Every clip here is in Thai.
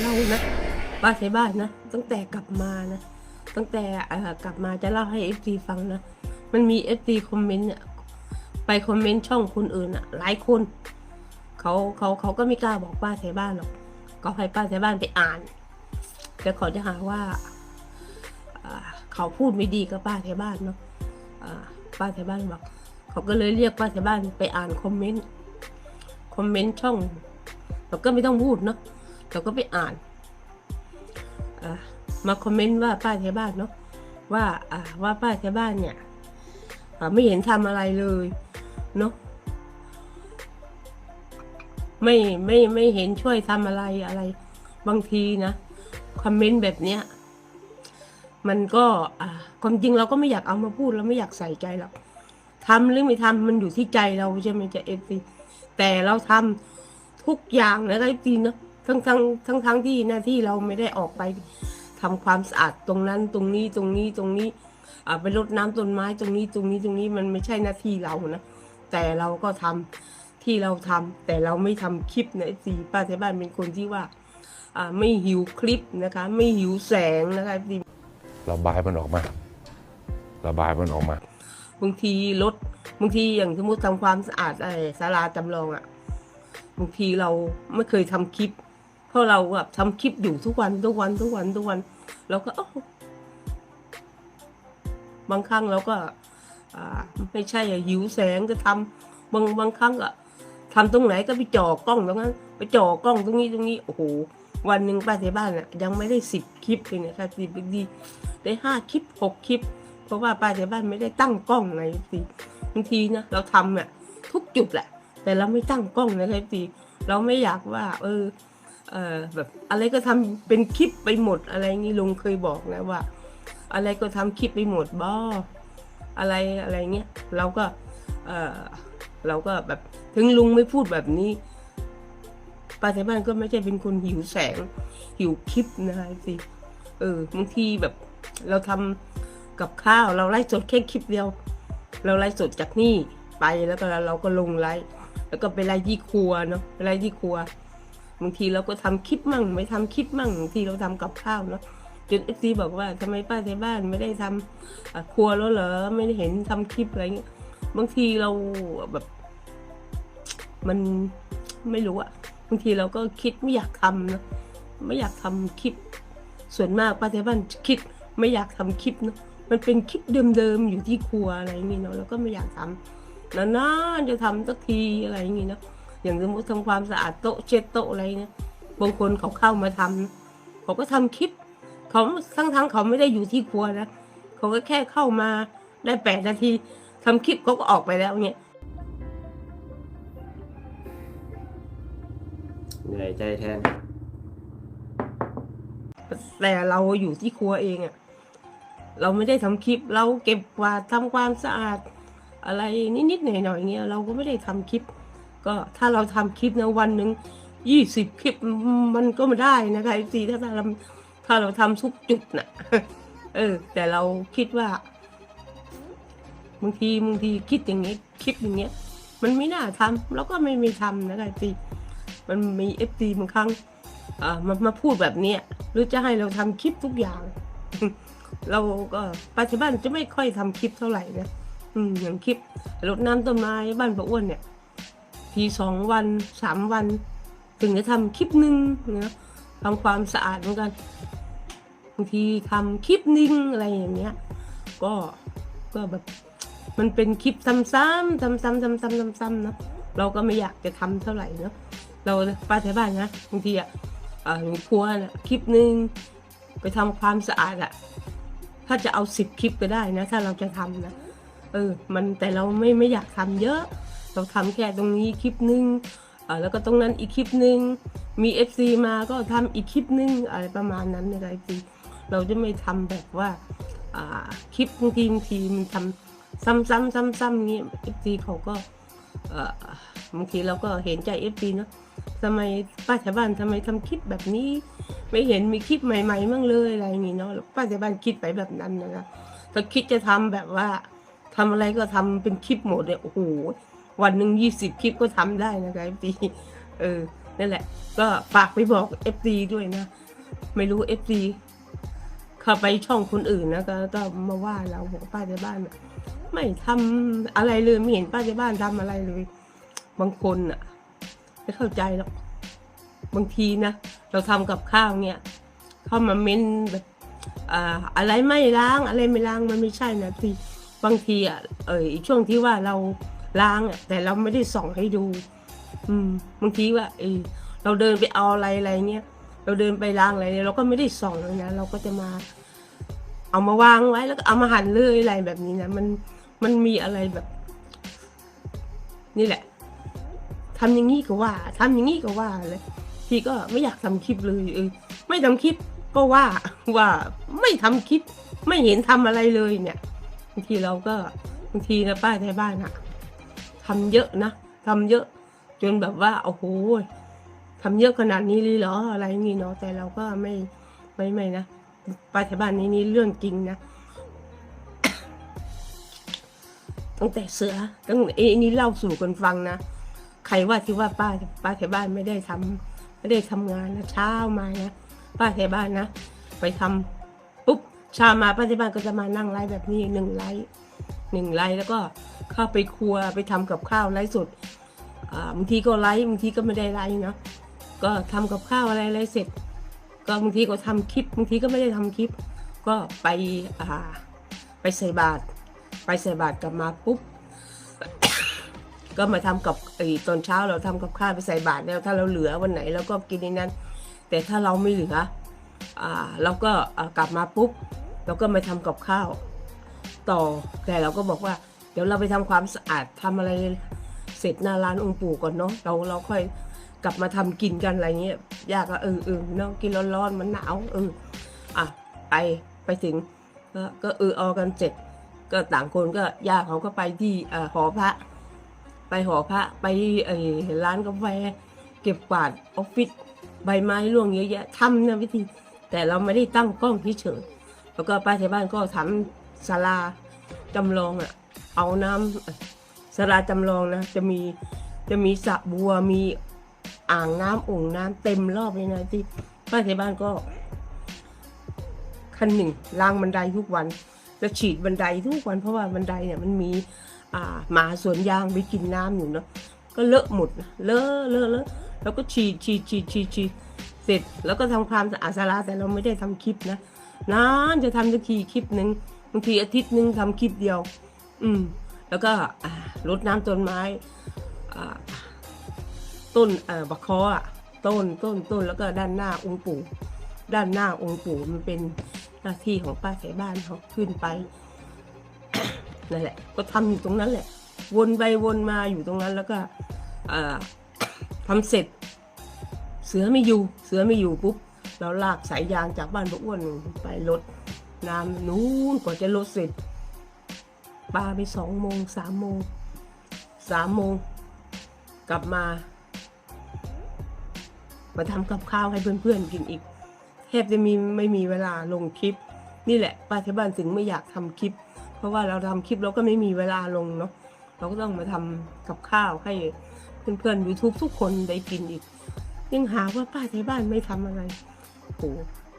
เรานะป้าใช้บ้านนะตั้งแต่กลับมานะตั้งแต่กลับมาจะเล่าให้เอฟซีฟังนะมันมีเอฟซีคอมเมนต์เนี่ยไปคอมเมนต์ช่องคนอื่นอะหลายคนเขาเขาเขาก็ไม่กล้าบอกป้าใช้บ้านหรอกก็ให้ป้าใช้บ้านไปอ่านแล้วเขาจะหาว่าเขาพูดไม่ดีกับป้าใช้บ้านเนาะป้าใช้บ้านบอก เขาก็เลยเรียกป้าใช้บ้านไปอ่านคอมเมนต์ คอมเมนต์ช่องเราก็ไม่ต้องพูดเนาะ เราก็ไปอ่านมาคอมเมนต์ว่าป้าแถวบ้านเนาะว่าว่าป้าแถวบ้านเนี่ยไม่เห็นทำอะไรเลยเนาะไม่ไม่ไม่เห็นช่วยทำอะไรอะไร บางทีนะคอมเมนต์แบบเนี้ยมันก็ความจริงเราก็ไม่อยากเอามาพูดเราไม่อยากใส่ใจหรอกทำหรือไม่ทำมันอยู่ที่ใจเราใช่ไหมจะเอฟซีแต่เราทำทุกอย่างนะไอ้ปีเนาะ ทั้งทั้งทั้งทั้งที่หน้าที่เราไม่ได้ออกไปทำความสะอาดตรงนั้นตรงนี้ตรงนี้ตรงนี้อ่าไปรดน้ำต้นไม้ตรงนี้ตรงนี้ตรงนี้มันไม่ใช่หน้าที่เรานะแต่เราก็ทำที่เราทำแต่เราไม่ทำคลิปนะไอ้สีป้าที่บ้านเป็นคนที่ว่าอ่าไม่หิวคลิปนะคะ ไม่หิวแสงนะคะไอ้ปีระบายมันออกมา ระบายมันออกมาบางทีรถบางทีอย่างสมมติทำความสะอาดไอ้ศาลาจำลองอะบางทีเราไม่เคยทำคลิป เพราะเราแบบทำคลิปอยู่ทุกวันทุกวันทุกวันทุกวันเราก็บางครั้งเราก็ไม่ใช่อะหิวแสงก็ทำบางบางครั้งอะทำตรงไหนก็ไปจ่อกล้องตรงนั้นไปจ่อกล้องตรงนี้ตรงนี้โอ้โหวันหนึ่งป้าที่บ้านอะยังไม่ได้สิบคลิปเลยนี่ยค่ะสิบดีได้ห้าคลิปหกคลิป เพราะว่าป้าที่บ้านไม่ได้ตั้งกล้องไงสิบางทีนะเราทำเนี่ยทุกจุดแหละ แต่เราไม่ตั้งกล้องนะครับสิเราไม่อยากว่า เออ เออแบบอะไรก็ทำเป็นคลิปไปหมดอะไรงี้ลุงเคยบอกนะว่า อะไรก็ทำคลิปไปหมดบ้อะไรอะไรเงี้ยเราก็ เออเราก็แบบถึงลุงไม่พูดแบบนี้ป้าที่บ้านก็ไม่ใช่เป็นคนหิวแสง หิวคลิปนะคะสิเออบางทีแบบเราทำกับข้าวเราไล่สดแค่คลิปเดียว เราไล่สดจากนี่ไปแล้วก็เราก็ลงไลฟ์แล้วก็ไปไล่ที่ครัวเนาะไปไล่ที่ครัว บางทีเราก็ทำคลิปมั่ง ไม่ทำคลิปมั่งบางทีเราทำกับข้าวเนาะจนเอฟซีบอกว่าทำไมป้าในบ้านไม่ได้ทำอะครัวแล้วเหรอไม่ได้เห็นทำคลิปอะไรเงี้ยบางทีเราแบบ มันไม่รู้อะบางทีเราก็คิดไม่อยากทำนะไม่อยากทำคลิป ส่วนมากป้าในบ้านคิดไม่อยากทำคลิปเนาะมันเป็นคลิปเดิมๆอยู่ที่ครัวอะไรอย่างงี้เนาะแล้วก็ไม่อยากทำนานๆจะทำสักทีอะไรอย่างงี้เนาะ อย่างสมมติทำความสะอาดโต๊ะเช็ดโต๊ะอะไรเนี่ยบางคนเขาเข้ามาทำนะเขาก็ทำคลิปเขาทั้งทั้งๆเขาไม่ได้อยู่ที่ครัวนะเขาก็แค่เข้ามาได้แปดนาทีทำคลิปเขาก็ออกไปแล้วเนี่ยเหนื่อยใจแทน แต่เราอยู่ที่ครัวเองอะเราไม่ได้ทำคลิป เราเก็บกวาดทำความสะอาด อะไรนิดๆหน่อยๆเงี้ยเราก็ไม่ได้ทำคลิป ก็ถ้าเราทำคลิปนะวันหนึ่งยี่สิบคลิปมันก็ไม่ได้นะคะซีถ้าเราถ้าเราทำทุกจุดน่ะเออ แต่เราคิดว่าบางทีบางทีคิดอย่างเงี้ยคลิปอย่างเงี้ย มันไม่น่าทำเราก็ไม่ไม่ทำนะคะซีมันมีเอฟซีบางครั้งอ่ามามาพูดแบบเนี้ยหรือจะให้เราทำคลิปทุกอย่าง เราก็ปัจจุบันจะไม่ค่อยทำคลิปเท่าไหร่นะอืมอย่างคลิปรดน้ำต้นไม้บ้านป้าอ้วนเนี่ย ทีสองวันสามวัน ถึงจะทำคลิปหนึ่งนะทำความสะอาดเหมือนกันบางทีทำคลิปหนึงอะไรอย่างเงี้ย ก็ก็แบบมันเป็นคลิปซ้ำๆซ้ำๆซ้ำๆซ้ำๆซ้ำๆนะเราก็ไม่อยากจะทำเท่าไหร่เนอะเราป้าแถวบ้านนะบางทีอะครัวน่ะคลิปหนึ่งไปทำความสะอาดอะ ถ้าจะเอาสิบคลิปก็ได้นะ ถ้าเราจะทำนะเออ มันแต่เราไม่ไม่อยากทำเยอะ เราทำแค่ตรงนี้คลิปหนึ่งแล้วก็ตรงนั้นอีกคลิปหนึ่งมี FC มาก็ทำอีกคลิปหนึ่งอะไรประมาณนั้นในไอซีเราจะไม่ทำแบบว่าคลิปบางทีบางทีมันทำซ้ำๆซ้ำๆเงี้ย FC เขาก็บางทีเราก็เห็นใจ FC เนอะทำไมป้าแถวบ้านทำไมทำคลิปแบบนี้ ไม่เห็นมีคลิปใหม่ๆมั่งเลยอะไรนี้เนาะป้าแถวบ้านคิดไปแบบนั้นนะคะถ้าคิดจะทำแบบว่าทำอะไรก็ทำเป็นคลิปหมดเนี่ยโอ้โห วันหนึ่งยี่สิบคลิปก็ทำได้นะคะพี่เออนนั่นแหละ ก็ฝากไปบอกเอฟซีด้วยนะ ไม่รู้เอฟซีเข้าไปช่องคนอื่นนะก็ก็มาว่าเราบอกป้าในบ้านน่ะไม่ทำอะไรเลยไม่เห็นป้าในบ้านทำอะไรเลย บางคนอะไม่เข้าใจหรอกบางทีนะเราทำกับข้าวเนี่ย เข้ามาเม้นแบบอ่าอะไรไม่ล้างอะไรไม่ล้างมันไม่ใช่นะพี่บางทีอะเออช่วงที่ว่าเรา ล้างอะแต่เราไม่ได้ส่องให้ดู อืมบางทีว่าเออเราเดินไปเอาอะไรอะไรเงี้ยเราเดินไปล้างอะไรเนี่ยเราก็ไม่ได้ส่องเลยนะเราก็จะมา เอามาวางไว้แล้วก็เอามาหั่นเลยอะไรแบบนี้นะมันมันมีอะไรแบบ นี่แหละทำอย่างนี้ก็ว่าทำอย่างนี้ก็ว่าเลยพี่ก็ไม่อยากทำคลิปเลยเออไม่ทำคลิปก็ว่าว่าไม่ทำคลิป ไม่เห็นทำอะไรเลยเนี่ยบางทีเราก็บางทีนะป้าในบ้านอะ ทำเยอะนะทำเยอะ จนแบบว่าโอ้โหทำเยอะขนาดนี้เลยเหรออะไรนี่เนาะแต่เราก็ไม่ไม่ไม่นะป้าแถวบ้านนี้นี่เรื่องจริงนะตั้งแต่เสือตั้งเอ้นี่เล่าสู่กันฟังนะใครว่าที่ว่าป้าป้าแถวบ้านไม่ได้ทำไม่ได้ทำงานนะเช้ามานะป้าแถวบ้านนะไปทำปุ๊บเช้ามาป้าแถวบ้านก็จะมานั่งไลฟ์แบบนี้หนึ่งไลฟ์ หนึ่งไลฟ์แล้วก็เข้าไปครัวไปทำกับข้าวไลฟ์สดอ่าบางทีก็ไลฟ์บางทีก็ไม่ได้ไลฟ์เนาะก็ทำกับข้าวอะไรอะไรเสร็จ ก็บางทีก็ทำคลิปบางทีก็ไม่ได้ทำคลิป ก็ไปอ่าไปใส่บาตรไปใส่บาตรกลับมาปุ๊บก็มาทำกับไอ้ตอนเช้าเราทำกับข้าวไปใส่บาตรแล้วถ้าเราเหลือวันไหนเราก็กินในนั้น แต่ถ้าเราไม่เหลืออ่าเราก็อ่ากลับมาปุ๊บเราก็มาทำกับข้าว ต่อ แต่เราก็บอกว่า เดี๋ยวเราไปทำความสะอาดทำอะไรเสร็จหน้าร้านองค์ปู่ก่อนเนาะเราเราค่อยกลับมาทำกินกันอะไรเงี้ยยากก็เออเออเนาะกินร้อนๆมันหนาวเอออะไปไปถึงก็ก็เออเอากันเสร็จ ก็ต่างคนก็ญาติเขาก็ไปที่อหอพระ ไปหอพระไปไอ้ร้านกาแฟเก็บกวาดออฟฟิศใบไม้ร่วงเยอะแยะทำนะวิธี แต่เราไม่ได้ตั้งกล้องเฉยๆแล้วก็ป้าที่บ้านก็ทำ ศาลาจำลองอะเอาน้ำศาลาจำลองนะจะมีจะมีสระบัวมีอ่างน้ำโอ่งน้ำเต็มรอบเลยนะที่ป้าที่บ้านก็ขั้นหนึ่งล้างบันไดทุกวันจะฉีดบันไดทุกวันเพราะว่าบันไดเนี่ยมันมีหมาสวนยางไปกินน้ำอยู่เนาะก็เลอะหมดเลอะเลอะเลอะแล้วก็ฉีดฉีดฉีดฉีดฉีดเสร็จแล้วก็ทำความสะอาดศาลาแต่เราไม่ได้ทำคลิปนะนานจะทำสักทีคลิปหนึ่ง บางทีอาทิตย์หนึ่งทำคลิปเดียว อืม แล้วก็รดน้ำต้นไม้ต้นบักคออะ ต้นต้นต้นแล้วก็ด้านหน้าองค์ปู่ ด้านหน้าองค์ปู่มันเป็นหน้าที่ของป้าแถวบ้านเขาขึ้นไปนั่นแหละ ก็ทำอยู่ตรงนั้นแหละ วนไปวนมาอยู่ตรงนั้นแล้วก็เอ่อทำเสร็จ เสือไม่อยู่ เสือไม่อยู่ปุ๊บเราลากสายยางจากบ้านพวกอ้วนไปรถ น้ำนู้นกว่าจะรถเสร็จปาไปสองโมงสามโมงสามโมงกลับมา มาทำกับข้าวให้เพื่อนๆกินอีกแทบจะมีไม่มีเวลาลงคลิป นี่แหละป้าที่บ้านถึงไม่อยากทำคลิป เพราะว่าเราทำคลิปเราก็ไม่มีเวลาลงเนาะเราก็ต้องมาทำกับข้าวให้เพื่อนๆ YouTube ทุกคนได้กินอีก ยังหาว่าป้าที่บ้านไม่ทำอะไรโอ้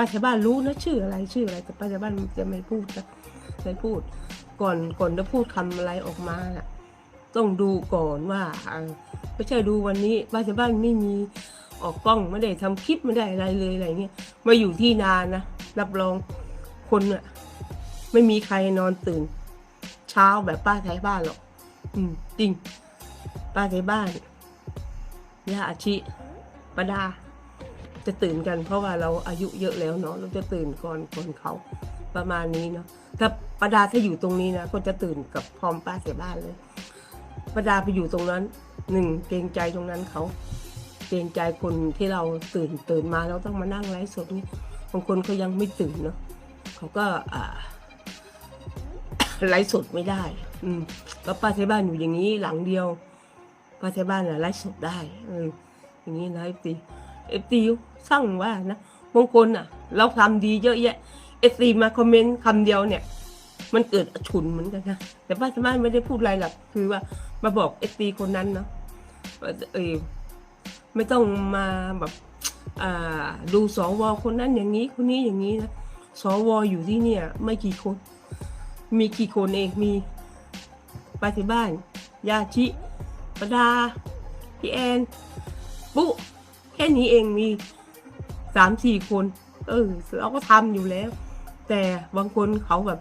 ป้าที่บ้านรู้นะชื่ออะไรชื่ออะไรแต่ป้าที่บ้านจะไม่พูดนะไม่พูด ก่อนก่อนจะพูดคำอะไรออกมาน่ะ ต้องดูก่อนว่าไม่ใช่ดูวันนี้ป้าที่บ้านไม่มีออกกล้องไม่ได้ทำคลิปไม่ได้อะไรเลยอะไรเงี้ยมาอยู่ที่นานนะรับรองคนอะไม่มีใครนอนตื่น เช้าแบบป้าไทยบ้านหรอกอืมจริง ป้าไทยบ้านย่าอาชิปาดา จะตื่นกัน เพราะว่าเราอายุเยอะแล้วเนาะเราจะตื่นก่อนก่อนเขาประมาณนี้เนาะถ้าปาดาถ้าอยู่ตรงนี้นะก็จะตื่นกับพร้อมป้าเสียบ้านเลยปาดาไปอยู่ตรงนั้นหนึ่งเกรงใจตรงนั้นเขาเกรงใจคนที่เราตื่นตื่นมาเราต้องมานั่งไลฟ์สดนี่บางคนเขายังไม่ตื่นเนาะเขาก็อ่าไลฟ์สดไม่ได้ อืมแล้วป้าที่บ้านอยู่อย่างนี้หลังเดียวป้าที่บ้านน่ะไลฟ์สดได้เอออย่างนี้นะเอฟตีเอฟตี สร้างว่านะบางคนอะ เราทำดีเยอะแยะเอฟตีมาคอมเมนต์คำเดียวเนี่ย มันเกิดฉุนเหมือนกันนะแต่ป้าที่บ้านไม่ได้พูดอะไรหรอกคือว่ามาบอกเอฟตีคนนั้นเนาะเออไม่ต้องมาแบบอ่าดูสวคนนั้นอย่างนี้คนนี้อย่างนี้นะสวอยู่ที่เนี่ย ไม่กี่คน มีกี่คนเองมีปที่บ้าน ยาชิปดาพี่แอน ปุ๊แค่นี้เองมี สามสี่คน เออเราก็ทำอยู่แล้ว แต่บางคนเขาแบบ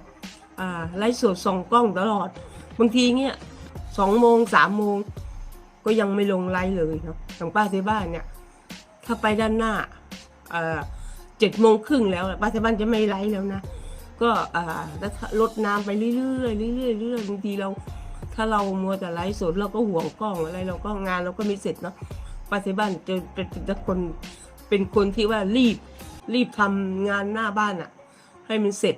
อ่าไล่สดส่องกล้องตลอด บางทีเนี่ยสองโมงสามโมงก็ยังไม่ลงไลฟ์เลยเนาะทางป้าที่บ้านเนี่ย ถ้าไปด้านหน้าอ่าเจ็ดโมงครึ่งแล้วป้าที่บ้านจะไม่ไลฟ์แล้วนะก็ลดน้ำไปเรื่อยๆเรื่อยๆเรื่อยๆบางทีเรา ถ้าเรามัวแต่ไลฟ์สดเราก็ห่วงกล้องอะไรเราก็งานเราก็ไม่เสร็จเนาะป้าที่บ้านจะเป็นเป็นคน เป็นคนที่ว่ารีบรีบทำงานหน้าบ้านอะให้มันเสร็จ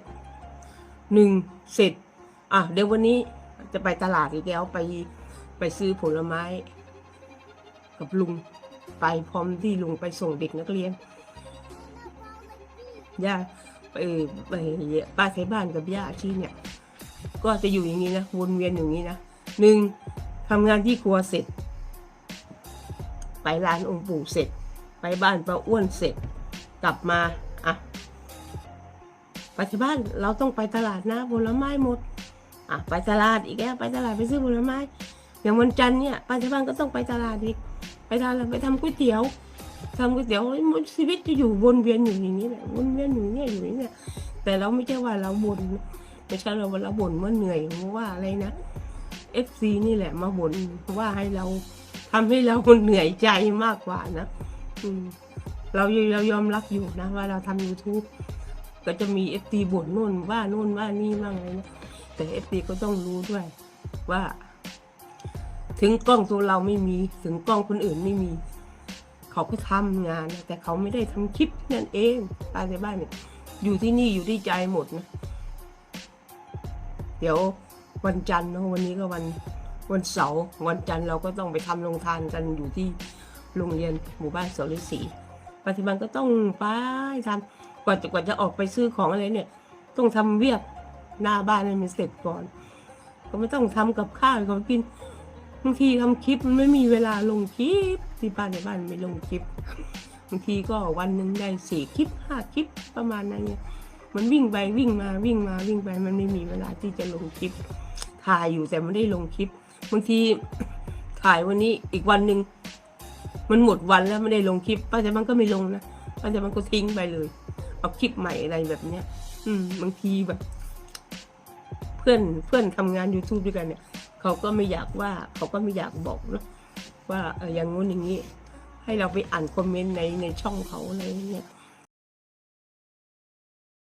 หนึ่งเสร็จ อะเดี๋ยววันนี้จะไปตลาดอีกแล้วไปไปซื้อผลไม้ กับลุงไปพร้อมที่ลุงไปส่งเด็กนักเรียนย่าไปไปป้าใช้บ้านกับย่าที่เนี่ย ก็จะอยู่อย่างนี้นะวนเวียนอย่างนี้นะหนึ่งทำงานที่ครัวเสร็จ ไปร้านองค์ปู่เสร็จ ไปบ้านป้าอ้วนเสร็จ กลับมาอะไปที่บ้านเราต้องไปตลาดนะผลไม้หมดอะไปตลาดอีกแล้วไปตลาดไปซื้อผลไม้อย่างวันจันทร์เนี่ยป้าที่บ้านก็ต้องไปตลาดอีกไปทำอะไปทำก๋วยเตี๋ยวทำก๋วยเตี๋ยวชีวิตจะอยู่วนเวียนอยู่อย่างนี้แหละวนเวียนอยู่เนี่ยอยู่อย่างนี้เนี่ยแต่เราไม่ใช่ว่าเราบ่นไม่ใช่เราเราบ่นว่าเหนื่อยว่าอะไรนะเอฟซีนี่แหละมาบ่นว่าให้เราทำให้เราเหนื่อยใจมากกว่านะ เราเรายอมรับอยู่นะว่าเราทำ YouTube ก็จะมีเอฟซีบ่นนู่นว่านู่นว่านี่มั่งอะไรนะแต่เอฟซีก็ต้องรู้ด้วย ว่า ถึงกล้องตัวเราไม่มี ถึงกล้องคนอื่นไม่มี เขาก็ทำงาน แต่เขาไม่ได้ทำคลิปนั่นเองตายในบ้านเนี่ย อยู่ที่นี่อยู่ที่ใจหมดนะ เดี๋ยววันจันทร์เนะวันนี้ก็วันวันเสาร์วันจันทร์เราก็ต้องไปทำโรงทานกันอยู่ที่ โรงเรียนหมู่บ้านสาฤาษีปัจจุบันก็ต้องไปทำกว่าจะกว่าจะออกไปซื้อของอะไรเนี่ย ต้องทำเวียกหน้าบ้านให้มันเสร็จก่อน ก็ไม่ต้องทำกับข้าวให้เขากินบางทีทำคลิปมันไม่มีเวลาลงคลิปที่บ้านในบ้านไม่ลงคลิปบางทีก็วันหนึ่งได้สี่คลิปห้าคลิปประมาณนั้นเนี่ยมันวิ่งไปวิ่งมาวิ่งมาวิ่งไปมันไม่มีเวลาที่จะลงคลิป ถ่ายอยู่แต่ไม่ได้ลงคลิป บางทีถ่ายวันนี้อีกวันหนึ่ง มันหมดวันแล้วไม่ได้ลงคลิปป้าจะมันก็ไม่ลงนะป้าจะมันก็ทิ้งไปเลย เอาคลิปใหม่อะไรแบบเนี้ย อืม บางทีแบบ เพื่อนเพื่อนทำงาน YouTube ด้วยกันเนี่ย เขาก็ไม่อยากว่า เขาก็ไม่อยากบอกนะว่าเอย่างงู้นอย่างนี้ ให้เราไปอ่านคอมเมนต์ในในช่องเขาอะไรอย่างเงี้ย